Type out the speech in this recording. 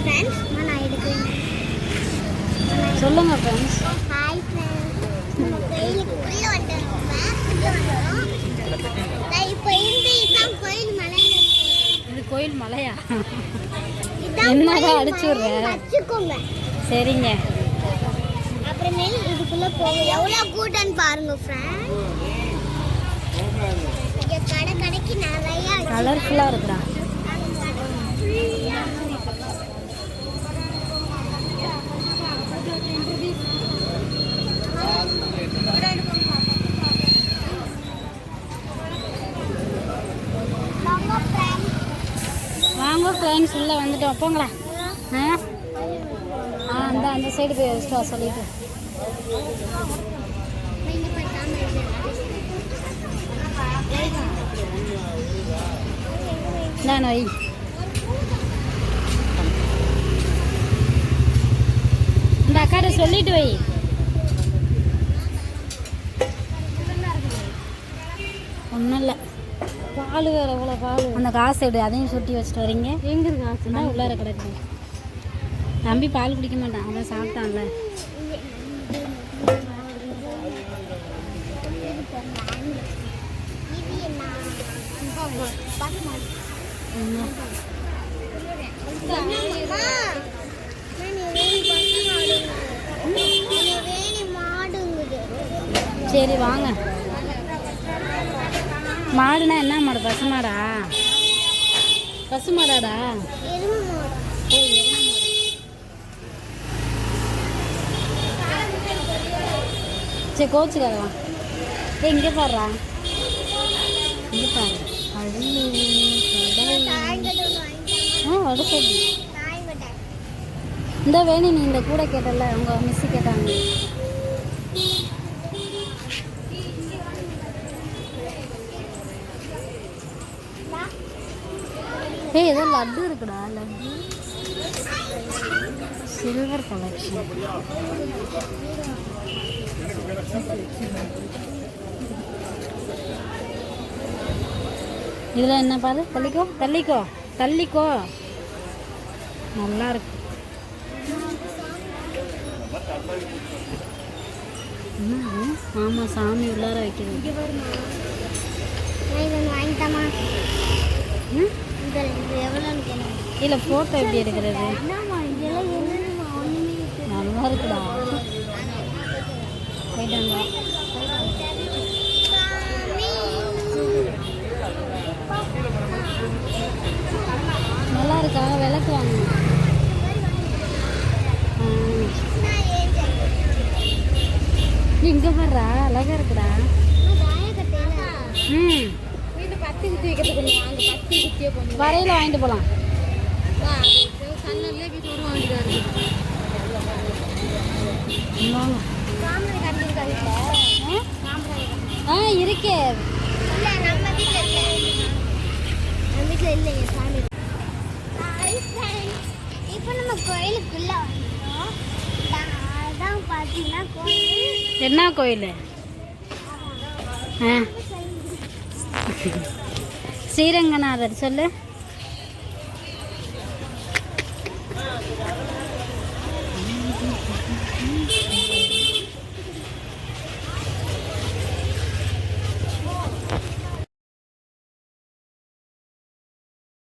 Friends நான் எடுக்கிறேன். சொல்லுங்க ஃப்ரெண்ட்ஸ் ஹாய் ஃப்ரெண்ட்ஸ் நம்ம கோயிலுக்குள்ளே வந்துருக்கோம் கோயில் மலை இது கோயில் மலையா? என்னதான் அடிச்சு விடுறேன் வச்சுக்கோங்க. சரிங்க. அப்புறமே இதுக்குள்ள போகும் எவ்வளோ கூட்டம்னு பாருங்க ஃப்ரெண்ட்ஸ் கடை நிறையா கலர்ஃபுல்லாக இருக்கிறான். வாங்க ஃப்ரெண்ட்ஸ் உள்ளே வந்துட்டோம் போங்களா ஆ? ஆ அந்த அந்த சைடு போய் வச்சுட்டு வா சொல்லிட்டு. நீங்க நான் வை. இந்த அக்காட்ட சொல்லிட்டு வை. ஒன்றும் இல்லை. பால் வேறு எவ்வளோ பால். அந்த காசு எடு அதையும் சுட்டி வச்சுட்டு வரீங்க. எங்கே இருக்கு காசு தான் உள்ளார கிடக்கு. தம்பி பால் குடிக்க மாட்டான் அதான் சாப்பிட்டான்ல. இது என்ன? பாத்துமா. என்ன? அம்மா, நான் வேணி பசு மாடுங்குது. நான் வேணி மாடுங்குது. சரி வாங்க மாடுனா என்ன மாடு? பசு மாடா? பசு மாடாடா? சரி கோச்சுக்காத ஏ இங்கே பாடுறா இங்கே பாரு. ஆ இந்த வேணி நீ இந்த கூட கேட்டல உங்க மிஸ் கேட்டாங்க. ஏ ஏதோ லட்டு இருக்குடா லட்டு. சில்வர் கலெக்ஷன் இதில் என்ன பாரு? தள்ளிக்கோ தள்ளிக்கோ தள்ளிக்கோ. நல்லா இருக்கு ஆமாம் சாமி உள்ளார வைக்கிறது. வாங்கிட்டாமா? ம்? இதுல இது எவ்வளோன்னு கேளுங்க. இல்ல போட்டோ எப்படி எடுக்கிறது. நல்லா இருக்குடா. நல்லா இருக்கா? விளக்கு வாங்க இங்க பாடுறா அழகா இருக்குடா. ம். வரையில வாங்கிட்டு போலாம். ஆ இருக்கே நம்ம வீட்டில் இல்லை நம்ம வீட்டில் இல்லைங்க சாமி இப்போ நம்ம கோயிலுக்குள்ள வந்தோம் அதான் பார்த்தீங்கன்னா கோயில் என்ன கோயில்? ஆ. ஸ்ரீரங்கநாதர் சொல்லு. Mm-hmm.